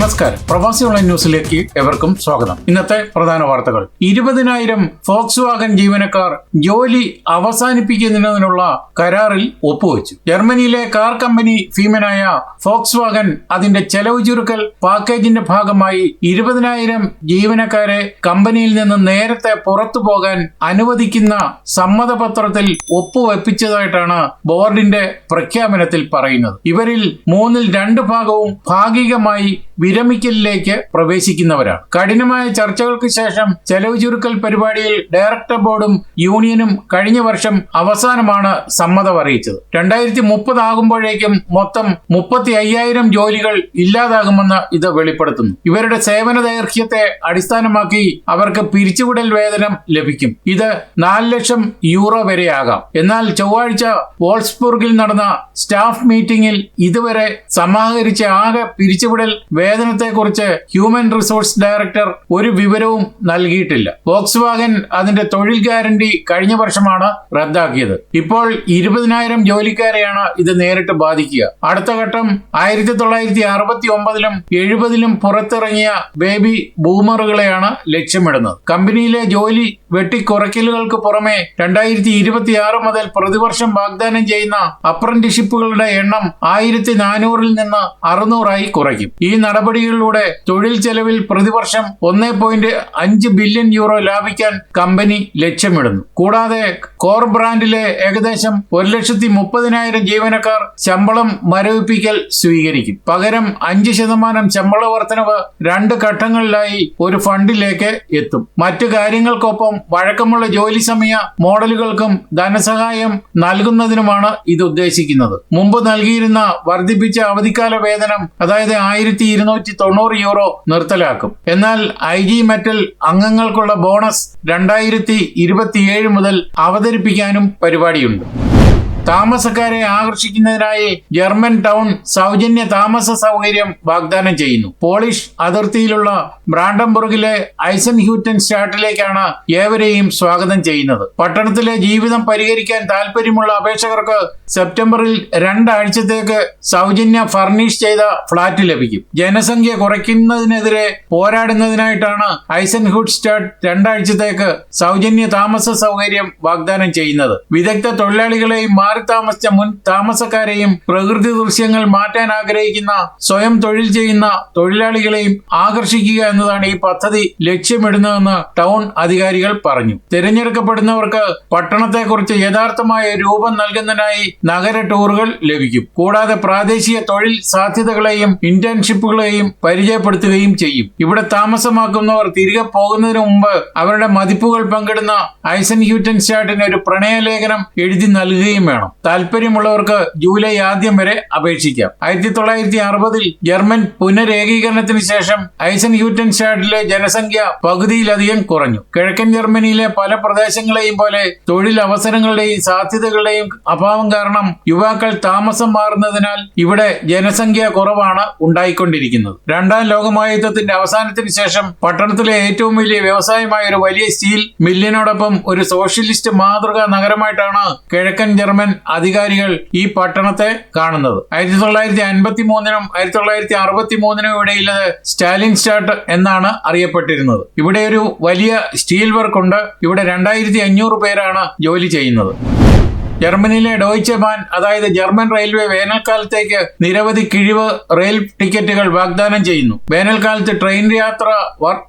നമസ്കാരം. പ്രവാസി ഓൺലൈൻ ന്യൂസിലേക്ക് എവർക്കും സ്വാഗതം. ഇന്നത്തെ പ്രധാന വാർത്തകൾ. ഇരുപതിനായിരം ഫോക്സ് വാഗൻ ജീവനക്കാർ ജോലി അവസാനിപ്പിക്കുന്നതിനുള്ള കരാറിൽ ഒപ്പുവെച്ചു. ജർമ്മനിയിലെ കാർ കമ്പനി ഫീമനായ ഫോക്സ് വാഗൻ അതിന്റെ ചെലവ് ചുരുക്കൽ പാക്കേജിന്റെ ഭാഗമായി ഇരുപതിനായിരം ജീവനക്കാരെ കമ്പനിയിൽ നിന്ന് നേരത്തെ പുറത്തു പോകാൻ അനുവദിക്കുന്ന സമ്മതപത്രത്തിൽ ഒപ്പുവെപ്പിച്ചതായിട്ടാണ് ബോർഡിന്റെ പ്രഖ്യാപനത്തിൽ പറയുന്നത്. ഇവരിൽ മൂന്നിൽ രണ്ട് ഭാഗവും ഭാഗികമായി വിരമിക്കലിലേക്ക് പ്രവേശിക്കുന്നവരാണ്. കഠിനമായ ചർച്ചകൾക്ക് ശേഷം ചെലവ് ചുരുക്കൽ പരിപാടിയിൽ ഡയറക്ടർ ബോർഡും യൂണിയനും കഴിഞ്ഞ വർഷം അവസാനമാണ് സമ്മതം അറിയിച്ചത്. രണ്ടായിരത്തി മുപ്പത് ആകുമ്പോഴേക്കും മൊത്തം മുപ്പത്തി അയ്യായിരം ജോലികൾ ഇല്ലാതാകുമെന്ന് ഇത് വെളിപ്പെടുത്തുന്നു. ഇവരുടെ സേവന ദൈർഘ്യത്തെ അടിസ്ഥാനമാക്കി അവർക്ക് പിരിച്ചുവിടൽ വേതനം ലഭിക്കും. ഇത് നാല് ലക്ഷം യൂറോ വരെയാകാം. എന്നാൽ ചൊവ്വാഴ്ച വോൾസ്ബുർഗിൽ നടന്ന സ്റ്റാഫ് മീറ്റിംഗിൽ ഇതുവരെ സമാഹരിച്ച ആകെ പിരിച്ചുവിടൽ വേതനത്തെക്കുറിച്ച് ഹ്യൂമൻ റിസോഴ്സ് ഡയറക്ടർ ഒരു വിവരവും നൽകിയിട്ടില്ല. വോക്സ് വാഗൻ അതിന്റെ തൊഴിൽ ഗ്യാരണ്ടി കഴിഞ്ഞ വർഷമാണ് റദ്ദാക്കിയത്. ഇപ്പോൾ ഇരുപതിനായിരം ജോലിക്കാരെയാണ് ഇത് നേരിട്ട് ബാധിക്കുക. അടുത്ത ഘട്ടം ആയിരത്തി തൊള്ളായിരത്തി അറുപത്തി ഒമ്പതിലും എഴുപതിലും പുറത്തിറങ്ങിയ ബേബി ബൂമറുകളെയാണ് ലക്ഷ്യമിടുന്നത്. കമ്പനിയിലെ ജോലി വെട്ടിക്കുറയ്ക്കലുകൾക്ക് പുറമെ രണ്ടായിരത്തി ഇരുപത്തി ആറ് മുതൽ പ്രതിവർഷം വാഗ്ദാനം ചെയ്യുന്ന അപ്രന്റിഷിപ്പുകളുടെ എണ്ണം ആയിരത്തി നാനൂറിൽ നിന്ന് അറുന്നൂറായി കുറയ്ക്കും. ഈ നടപടികളിലൂടെ തൊഴിൽ ചെലവിൽ പ്രതിവർഷം ഒന്നേ പോയിന്റ് അഞ്ച് ബില്യൺ യൂറോ ലാഭിക്കാൻ കമ്പനി ലക്ഷ്യമിടുന്നു. കൂടാതെ കോർ ബ്രാൻഡിലെ ഏകദേശം ഒരു ലക്ഷത്തി മുപ്പതിനായിരം ജീവനക്കാർ ശമ്പളം മരവിപ്പിക്കൽ സ്വീകരിക്കും. പകരം അഞ്ച് ശതമാനം ശമ്പള വർധനവ് രണ്ട് ഘട്ടങ്ങളിലായി ഒരു ഫണ്ടിലേക്ക് എത്തും. മറ്റു കാര്യങ്ങൾക്കൊപ്പം വഴക്കമുള്ള ജോലി സമയ മോഡലുകൾക്കും ധനസഹായം നൽകുന്നതിനുമാണ് ഇത് ഉദ്ദേശിക്കുന്നത്. മുമ്പ് നൽകിയിരുന്ന വർദ്ധിപ്പിച്ച അവധിക്കാല വേതനം അതായത് ആയിരത്തി ഇരുന്നൂറ്റി തൊണ്ണൂറ് യൂറോ നിർത്തലാക്കും. എന്നാൽ ഐ ജി മെറ്റൽ അംഗങ്ങൾക്കുള്ള ബോണസ് രണ്ടായിരത്തി ഇരുപത്തിയേഴ് മുതൽ അവതരിപ്പിക്കാനും പരിപാടിയുണ്ട്. താമസക്കാരെ ആകർഷിക്കുന്നതിനായി ജർമ്മൻ ടൗൺ സൗജന്യ താമസ സൗകര്യം വാഗ്ദാനം ചെയ്യുന്നു. പോളിഷ് അതിർത്തിയിലുള്ള ബ്രാൻഡംബുർഗിലെ ഐസൻ ഹ്യൂറ്റൻ സ്റ്റാർട്ടിലേക്കാണ് ഏവരെയും സ്വാഗതം ചെയ്യുന്നത്. പട്ടണത്തിലെ ജീവിതം പരിഹരിക്കാൻ താല്പര്യമുള്ള അപേക്ഷകർക്ക് സെപ്റ്റംബറിൽ രണ്ടാഴ്ചത്തേക്ക് സൗജന്യ ഫർണിഷ് ചെയ്ത ഫ്ളാറ്റ് ലഭിക്കും. ജനസംഖ്യ കുറയ്ക്കുന്നതിനെതിരെ പോരാടുന്നതിനായിട്ടാണ് ഐസൻ ഹുഡ് സ്റ്റാർട്ട് രണ്ടാഴ്ചത്തേക്ക് സൗജന്യ താമസ സൗകര്യം വാഗ്ദാനം ചെയ്യുന്നത്. വിദഗ്ധ തൊഴിലാളികളെയും മാറി താമസിച്ച മുൻ താമസക്കാരെയും പ്രകൃതി ദൃശ്യങ്ങൾ മാറ്റാൻ ആഗ്രഹിക്കുന്ന സ്വയം തൊഴിൽ ചെയ്യുന്ന തൊഴിലാളികളെയും ആകർഷിക്കുക എന്നതാണ് ഈ പദ്ധതി ലക്ഷ്യമിടുന്നതെന്ന് ടൗൺ അധികാരികൾ പറഞ്ഞു. തിരഞ്ഞെടുക്കപ്പെടുന്നവർക്ക് പട്ടണത്തെക്കുറിച്ച് യഥാർത്ഥമായ രൂപം നൽകുന്നതിനായി നഗര ടൂറുകൾ ലഭിക്കും. കൂടാതെ പ്രാദേശിക തൊഴിൽ സാധ്യതകളെയും ഇന്റേൺഷിപ്പുകളെയും പരിചയപ്പെടുത്തുകയും ചെയ്യും. ഇവിടെ താമസമാക്കുന്നവർ തിരികെ പോകുന്നതിന് മുമ്പ് അവരുടെ മതിപ്പുകൾ പങ്കിടുന്ന ഐസൻ ഹ്യൂറ്റൻ സ്റ്റാർട്ടിന് ഒരു പ്രണയലേഖനം എഴുതി നൽകുകയും വേണം. താല്പര്യമുള്ളവർക്ക് ജൂലൈ ആദ്യം വരെ അപേക്ഷിക്കാം. ആയിരത്തി തൊള്ളായിരത്തി അറുപതിൽ ജർമ്മൻ പുനരേകീകരണത്തിന് ശേഷം ഐസൻ ഹ്യൂറ്റൻ സ്റ്റാഡിലെ ജനസംഖ്യ പകുതിയിലധികം കുറഞ്ഞു. കിഴക്കൻ ജർമ്മനിയിലെ പല പ്രദേശങ്ങളെയും പോലെ തൊഴിൽ അവസരങ്ങളുടെയും സാധ്യതകളുടെയും അഭാവം കാരണം യുവാക്കൾ താമസം മാറുന്നതിനാൽ ഇവിടെ ജനസംഖ്യ കുറവാണ് ഉണ്ടായിക്കൊണ്ടിരിക്കുന്നത്. രണ്ടാം ലോകമഹായുദ്ധത്തിന്റെ അവസാനത്തിന് ശേഷം പട്ടണത്തിലെ ഏറ്റവും വലിയ വ്യവസായമായ ഒരു വലിയ സ്റ്റീൽ മില്ലിനോടൊപ്പം ഒരു സോഷ്യലിസ്റ്റ് മാതൃകാ നഗരമായിട്ടാണ് കിഴക്കൻ ജർമ്മൻ അധികാരികൾ ഈ പട്ടണത്തെ കാണുന്നത്. ആയിരത്തി തൊള്ളായിരത്തി അൻപത്തി മൂന്നിനും ആയിരത്തി തൊള്ളായിരത്തി അറുപത്തി മൂന്നിനും ഇവിടെയുള്ളത് സ്റ്റാലിൻ സ്റ്റാർട്ട് എന്നാണ് അറിയപ്പെട്ടിരുന്നത്. ഇവിടെ ഒരു വലിയ സ്റ്റീൽ വർക്ക് ഉണ്ട് ഇവിടെ രണ്ടായിരത്തി അഞ്ഞൂറ് പേരാണ് ജോലി ചെയ്യുന്നത്. ജർമ്മനിയിലെ ഡോയിച്ചെ ബാൻ അതായത് ജർമ്മൻ റെയിൽവേ വേനൽക്കാലത്തേക്ക് നിരവധി കിഴിവ് റെയിൽ ടിക്കറ്റുകൾ വാഗ്ദാനം ചെയ്യുന്നു. വേനൽക്കാലത്ത് ട്രെയിൻ യാത്ര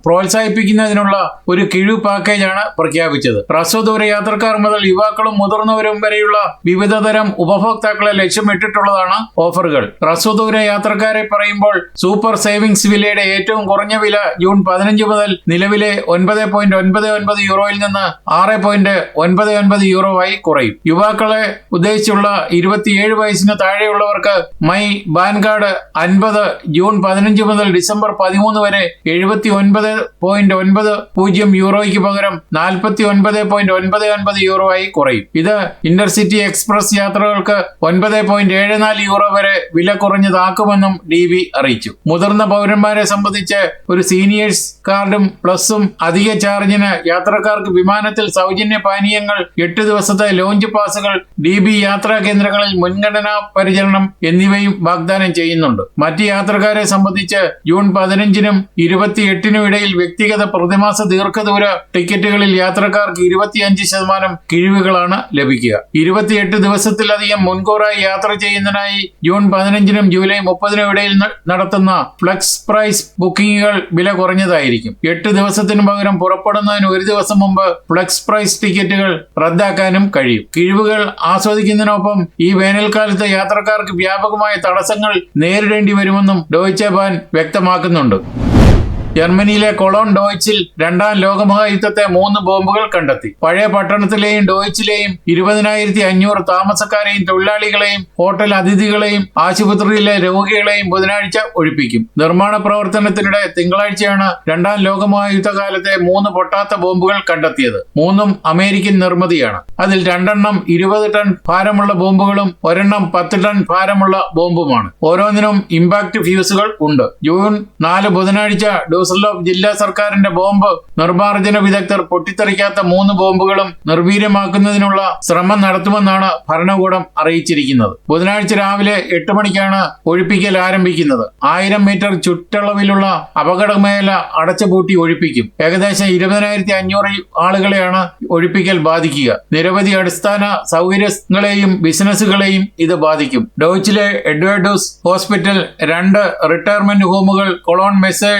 പ്രോത്സാഹിപ്പിക്കുന്നതിനുള്ള ഒരു കിഴിവ് പാക്കേജാണ് പ്രഖ്യാപിച്ചത്. ഹ്രസ്വദൂര യാത്രക്കാർ മുതൽ യുവാക്കളും മുതിർന്നവരും വരെയുള്ള വിവിധതരം ഉപഭോക്താക്കളെ ലക്ഷ്യമിട്ടിട്ടുള്ളതാണ് ഓഫറുകൾ. ഹ്രസ്വദൂര യാത്രക്കാരെ പറയുമ്പോൾ സൂപ്പർ സേവിങ്സ് വിലയുടെ ഏറ്റവും കുറഞ്ഞ വില ജൂൺ പതിനഞ്ച് മുതൽ നിലവിലെ ഒൻപത് പോയിന്റ് ഒൻപത് ഒൻപത് യൂറോയിൽ നിന്ന് ആറ് പോയിന്റ് ഒൻപത് ഒൻപത് യൂറോ ആയി കുറയും. യുവാക്കളെ ഉദ്ദേശിച്ചുള്ള ഇരുപത്തിയേഴ് വയസ്സിന് താഴെയുള്ളവർക്ക് മൈ ബാൻ കാർഡ് അൻപത് ജൂൺ പതിനഞ്ച് മുതൽ ഡിസംബർ പതിമൂന്ന് വരെ എഴുപത്തി ഒൻപത് പോയിന്റ് ഒൻപത് പൂജ്യം യൂറോയ്ക്ക് പകരം നാൽപ്പത്തി ഒൻപത് പോയിന്റ് ഒൻപത് ഒൻപത് യൂറോ ആയി കുറയും. ഇത് ഇന്റർസിറ്റി എക്സ്പ്രസ് യാത്രകൾക്ക് ഒൻപത് പോയിന്റ് ഏഴ് നാല് യൂറോ വരെ വില കുറഞ്ഞതാക്കുമെന്നും ഡി ബി അറിയിച്ചു. മുതിർന്ന പൗരന്മാരെ സംബന്ധിച്ച് ഒരു സീനിയേഴ്സ് കാർഡും പ്ലസും അധിക ചാർജിന് യാത്രക്കാർക്ക് വിമാനത്തിൽ സൗജന്യ പാനീയങ്ങൾ എട്ട് ദിവസത്തെ ലോഞ്ച് പാസുകൾ ഡി ബി യാത്രാ കേന്ദ്രങ്ങളിൽ മുൻഗണനാ പരിചരണം എന്നിവയും വാഗ്ദാനം ചെയ്യുന്നുണ്ട്. മറ്റ് യാത്രക്കാരെ സംബന്ധിച്ച് ജൂൺ പതിനഞ്ചിനും ഇരുപത്തിയെട്ടിനും ഇടയിൽ വ്യക്തിഗത പ്രതിമാസ ദീർഘദൂര ടിക്കറ്റുകളിൽ യാത്രക്കാർക്ക് ഇരുപത്തിയഞ്ച് ശതമാനം കിഴിവുകളാണ് ലഭിക്കുക. ഇരുപത്തിയെട്ട് ദിവസത്തിലധികം മുൻകൂറായി യാത്ര ചെയ്യുന്നതിനായി ജൂൺ പതിനഞ്ചിനും ജൂലൈ മുപ്പതിനും ഇടയിൽ നടത്തുന്ന ഫ്ലക്സ് പ്രൈസ് ബുക്കിംഗുകൾ വില കുറഞ്ഞതായിരിക്കും. എട്ട് ദിവസത്തിനു പകരം പുറപ്പെടുന്നതിന് ഒരു ദിവസം മുമ്പ് ഫ്ലക്സ് പ്രൈസ് ടിക്കറ്റുകൾ റദ്ദാക്കാനും കഴിയും. കിഴിവുകൾ ആസ്വദിക്കുന്നതിനൊപ്പം ഈ വേനൽക്കാലത്ത് യാത്രക്കാർക്ക് വ്യാപകമായ തടസ്സങ്ങൾ നേരിടേണ്ടി വരുമെന്നും ഡോയ്ച്ചെ ബാൻ വ്യക്തമാക്കുന്നുണ്ട്. ജർമ്മനിയിലെ കൊളോൺ ഡോയിച്ചിൽ രണ്ടാം ലോകമഹായുദ്ധത്തെ മൂന്ന് ബോംബുകൾ കണ്ടെത്തി. പഴയ പട്ടണത്തിലെയും ഡോയിച്ചിലെയും ഇരുപതിനായിരത്തി അഞ്ഞൂറ് താമസക്കാരെയും തൊഴിലാളികളെയും ഹോട്ടൽ അതിഥികളെയും ആശുപത്രിയിലെ രോഗികളെയും ബുധനാഴ്ച ഒഴിപ്പിക്കും. നിർമ്മാണ പ്രവർത്തനത്തിനിടെ തിങ്കളാഴ്ചയാണ് രണ്ടാം ലോകമഹായുദ്ധകാലത്തെ മൂന്ന് പൊട്ടാത്ത ബോംബുകൾ കണ്ടെത്തിയത്. മൂന്നും അമേരിക്കൻ നിർമ്മിതിയാണ്. അതിൽ രണ്ടെണ്ണം ഇരുപത് ടൺ ഭാരമുള്ള ബോംബുകളും ഒരെണ്ണം പത്ത് ടൺ ഭാരമുള്ള ബോംബുമാണ്. ഓരോന്നിനും ഇമ്പാക്ട് ഫ്യൂസുകൾ ഉണ്ട്. ജൂൺ നാല് ബുധനാഴ്ച ഡൂസർലോഫ് ജില്ലാ സർക്കാരിന്റെ ബോംബ് നിർമ്മാർജന വിദഗ്ധർ പൊട്ടിത്തെറിക്കാത്ത മൂന്ന് ബോംബുകളും നിർവീര്യമാക്കുന്നതിനുള്ള ശ്രമം നടത്തുമെന്നാണ് ഭരണകൂടം അറിയിച്ചിരിക്കുന്നത്. ബുധനാഴ്ച രാവിലെ എട്ട് മണിക്കാണ് ഒഴിപ്പിക്കൽ ആരംഭിക്കുന്നത്. ആയിരം മീറ്റർ ചുറ്റളവിലുള്ള അപകടമേഖല അടച്ചുപൂട്ടി ഒഴിപ്പിക്കും. ഏകദേശം ഇരുപതിനായിരത്തി അഞ്ഞൂറ് ആളുകളെയാണ് ഒഴിപ്പിക്കൽ ബാധിക്കുക. നിരവധി അടിസ്ഥാന സൗകര്യങ്ങളെയും ബിസിനസ്സുകളെയും ഇത് ബാധിക്കും. ഡോയിച്ചിലെ എഡ്വേർഡോസ് ഹോസ്പിറ്റൽ രണ്ട് retirement ഹോമുകൾ Cologne Messe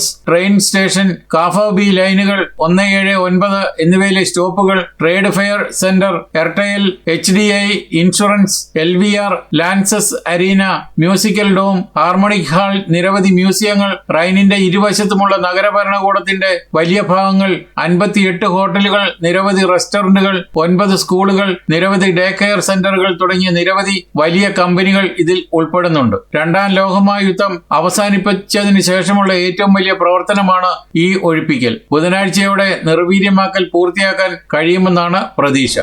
Deutz train station കാഫോബി ലൈനുകൾ ഒന്ന് ഏഴ് ഒൻപത് എന്നിവയിലെ സ്റ്റോപ്പുകൾ trade fair centre എർടെയിൽ H D I insurance L V R Lanxess arena musical dome harmonic hall നിരവധി മ്യൂസിയങ്ങൾ റൈനിന്റെ ഇരുവശത്തുമുള്ള നഗരഭരണകൂടത്തിന്റെ വലിയ ഭാഗങ്ങൾ അൻപത്തിയെട്ട് ഹോട്ടലുകൾ നിരവധി റെസ്റ്റോറന്റുകൾ ഒൻപത് സ്കൂളുകൾ നിരവധി ഡേ കെയർ സെന്ററുകൾ തുടങ്ങിയ നിരവധി വലിയ കമ്പനികൾ ഇതിൽ ഉൾപ്പെടുന്നുണ്ട്. രണ്ടാം ലോകമഹായുദ്ധം അവസാനിപ്പിച്ചതിന് ശേഷമുള്ള ഏറ്റവും വലിയ പ്രവർത്തനമാണ് ഈ ഒഴിപ്പിക്കൽ. ബുധനാഴ്ചയോടെ നിർവീര്യമാക്കൽ പൂർത്തിയാക്കാൻ കഴിയുമെന്നാണ് പ്രതീക്ഷ.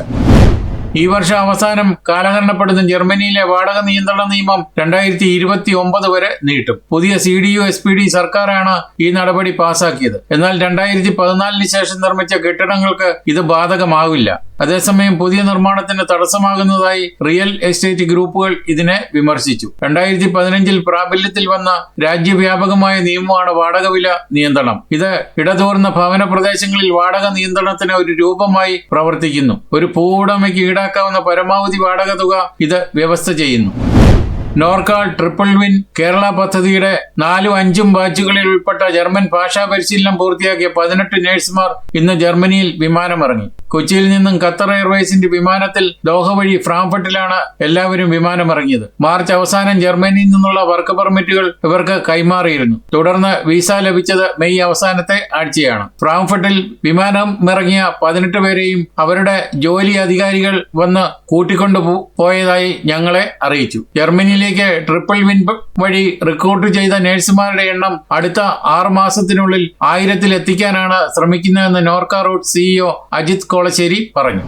ഈ വർഷം അവസാനം കാലഹരണപ്പെടുന്ന ജർമ്മനിയിലെ വാടക നിയന്ത്രണ നിയമം രണ്ടായിരത്തി ഇരുപത്തി ഒമ്പത് വരെ നീട്ടും. പുതിയ C D U S P D സർക്കാരാണ് ഈ നടപടി പാസാക്കിയത്. എന്നാൽ രണ്ടായിരത്തി പതിനാലിന് ശേഷം നിർമ്മിച്ച കെട്ടിടങ്ങൾക്ക് ഇത് ബാധകമാവില്ല. അതേസമയം പുതിയ നിർമ്മാണത്തിന് തടസ്സമാകുന്നതായി റിയൽ എസ്റ്റേറ്റ് ഗ്രൂപ്പുകൾ ഇതിനെ വിമർശിച്ചു. രണ്ടായിരത്തി പതിനഞ്ചിൽ പ്രാബല്യത്തിൽ വന്ന രാജ്യവ്യാപകമായ നിയമമാണ് വാടക വില നിയന്ത്രണം. ഇത് ഇടതൂർന്ന ഭവന പ്രദേശങ്ങളിൽ വാടക നിയന്ത്രണത്തിന് ഒരു രൂപമായി പ്രവർത്തിക്കുന്നു. ഒരു ഭൂവുടമയ്ക്ക് ഈടാക്കാവുന്ന പരമാവധി വാടക തുക ഇത് വ്യവസ്ഥ ചെയ്യുന്നു. നോർക്കാൾ ട്രിപ്പിൾ വിൻ കേരള പദ്ധതിയുടെ നാലും അഞ്ചും ബാച്ചുകളിൽ ഉൾപ്പെട്ട ജർമ്മൻ ഭാഷാ പരിശീലനം പൂർത്തിയാക്കിയ പതിനെട്ട് നഴ്സുമാർ ഇന്ന് ജർമ്മനിയിൽ വിമാനമിറങ്ങി. കൊച്ചിയിൽ നിന്നും ഖത്തർ എയർവേസിന്റെ വിമാനത്തിൽ ദോഹ വഴി ഫ്രാങ്ക്ഫർട്ടിലാണ് എല്ലാവരും വിമാനമിറങ്ങിയത്. മാർച്ച് അവസാനം ജർമ്മനിയിൽ നിന്നുള്ള വർക്ക് പെർമിറ്റുകൾ ഇവർക്ക് കൈമാറിയിരുന്നു. തുടർന്ന് വിസ ലഭിച്ചത് മെയ് അവസാനത്തെ ആഴ്ചയാണ്. ഫ്രാങ്ക്ഫർട്ടിൽ വിമാനം ഇറങ്ങിയ പതിനെട്ട് പേരെയും അവരുടെ ജോലി അധികാരികൾ വന്ന് കൂട്ടിക്കൊണ്ടു പോയതായി ഞങ്ങളെ അറിയിച്ചു. ജർമ്മനിയിലേക്ക് ട്രിപ്പിൾ വിൻ വഴി റിക്രൂട്ട് ചെയ്ത നഴ്സുമാരുടെ എണ്ണം അടുത്ത ആറു മാസത്തിനുള്ളിൽ ആയിരത്തിൽ എത്തിക്കാനാണ് ശ്രമിക്കുന്നതെന്ന് നോർക്ക റൂട്ട് സിഇഒ അജിത് കോളശ്ശേരി പറഞ്ഞു.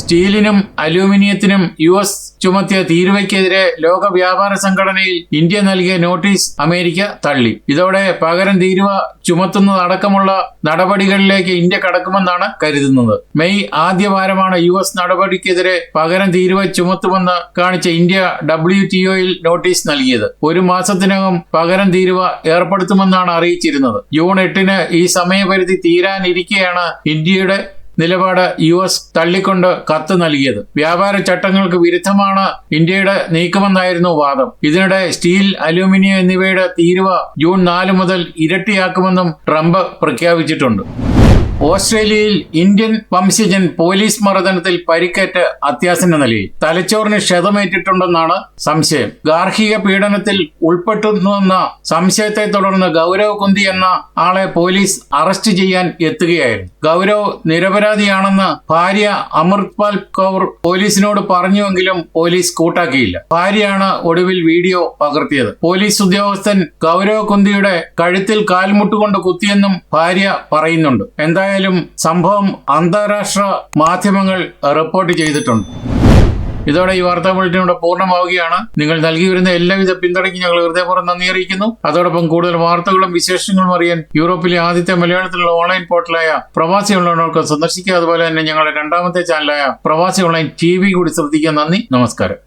സ്റ്റീലിനും അലൂമിനിയത്തിനും യു എസ് ചുമത്തിയ തീരുവയ്ക്കെതിരെ ലോക വ്യാപാര സംഘടനയിൽ ഇന്ത്യ നൽകിയ നോട്ടീസ് അമേരിക്ക തള്ളി. ഇതോടെ പകരം തീരുവ ചുമത്തുന്നതടക്കമുള്ള നടപടികളിലേക്ക് ഇന്ത്യ കടക്കുമെന്നാണ് കരുതുന്നത്. മെയ് ആദ്യ വാരമാണ് യു എസ് നടപടിക്കെതിരെ പകരം തീരുവ ചുമത്തുമെന്ന് കാണിച്ച ഇന്ത്യ ഡബ്ല്യു ടി ഒയിൽ നോട്ടീസ് നൽകിയത്. ഒരു മാസത്തിനകം പകരം തീരുവ ഏർപ്പെടുത്തുമെന്നാണ് അറിയിച്ചിരുന്നത്. ജൂൺ എട്ടിന് ഈ സമയപരിധി തീരാനിരിക്കെയാണ് ഇന്ത്യയുടെ നിലപാട് യു എസ് തള്ളിക്കൊണ്ട് കത്ത് നൽകിയത്. വ്യാപാര ചട്ടങ്ങൾക്ക് വിരുദ്ധമാണ് ഇന്ത്യയുടെ നീക്കമെന്നായിരുന്നു വാദം. ഇതിനിടെ സ്റ്റീൽ അലൂമിനിയം എന്നിവയുടെ തീരുവ ജൂൺ നാല് മുതൽ ഇരട്ടിയാക്കുമെന്നും ട്രംപ് പ്രഖ്യാപിച്ചിട്ടുണ്ട്. ഓസ്ട്രേലിയയിൽ ഇന്ത്യൻ വംശജൻ പോലീസ് മർദ്ദനത്തിൽ പരിക്കേറ്റ് അത്യാസന്ന നിലയിൽ തലച്ചോറിന് ക്ഷതമേറ്റിട്ടുണ്ടെന്നാണ് സംശയം. ഗാർഹിക പീഡനത്തിൽ ഉൾപ്പെട്ടുവെന്ന സംശയത്തെ തുടർന്ന് ഗൗരവ് കുന്തി എന്ന ആളെ പോലീസ് അറസ്റ്റ് ചെയ്യാൻ എത്തുകയായിരുന്നു. ഗൗരവ് നിരപരാധിയാണെന്ന് ഭാര്യ അമൃത്പാൽ കൗർ പോലീസിനോട് പറഞ്ഞുവെങ്കിലും പോലീസ് കൂട്ടാക്കിയില്ല. ഭാര്യയാണ് ഒടുവിൽ വീഡിയോ പകർത്തിയത്. പോലീസ് ഉദ്യോഗസ്ഥൻ ഗൗരവ് കുന്തിയുടെ കഴുത്തിൽ കാൽമുട്ടുകൊണ്ട് കുത്തിയെന്നും ഭാര്യ പറയുന്നുണ്ട്. എന്തായാലും സംഭവം അന്താരാഷ്ട്ര മാധ്യമങ്ങൾ റിപ്പോർട്ട് ചെയ്തിട്ടുണ്ട്. ഇതോടെ ഈ വാർത്താ ബുള്ളറ്റിൻ ഇവിടെ പൂർണമാവുകയാണ്. നിങ്ങൾ നൽകി വരുന്ന എല്ലാവിധ പിന്തുണയ്ക്ക് ഞങ്ങൾ ഹൃദയപൂർവം നന്ദി അറിയിക്കുന്നു. അതോടൊപ്പം കൂടുതൽ വാർത്തകളും വിശേഷങ്ങളും അറിയാൻ യൂറോപ്പിലെ ആദ്യത്തെ മലയാളത്തിലുള്ള ഓൺലൈൻ പോർട്ടലായ പ്രവാസി ഓൺലൈനോർക്ക് സന്ദർശിക്കുക. അതുപോലെ തന്നെ ഞങ്ങളുടെ രണ്ടാമത്തെ ചാനലായ പ്രവാസി ഓൺലൈൻ ടി വി കൂടി ശ്രദ്ധിക്കാൻ നന്ദി. നമസ്കാരം.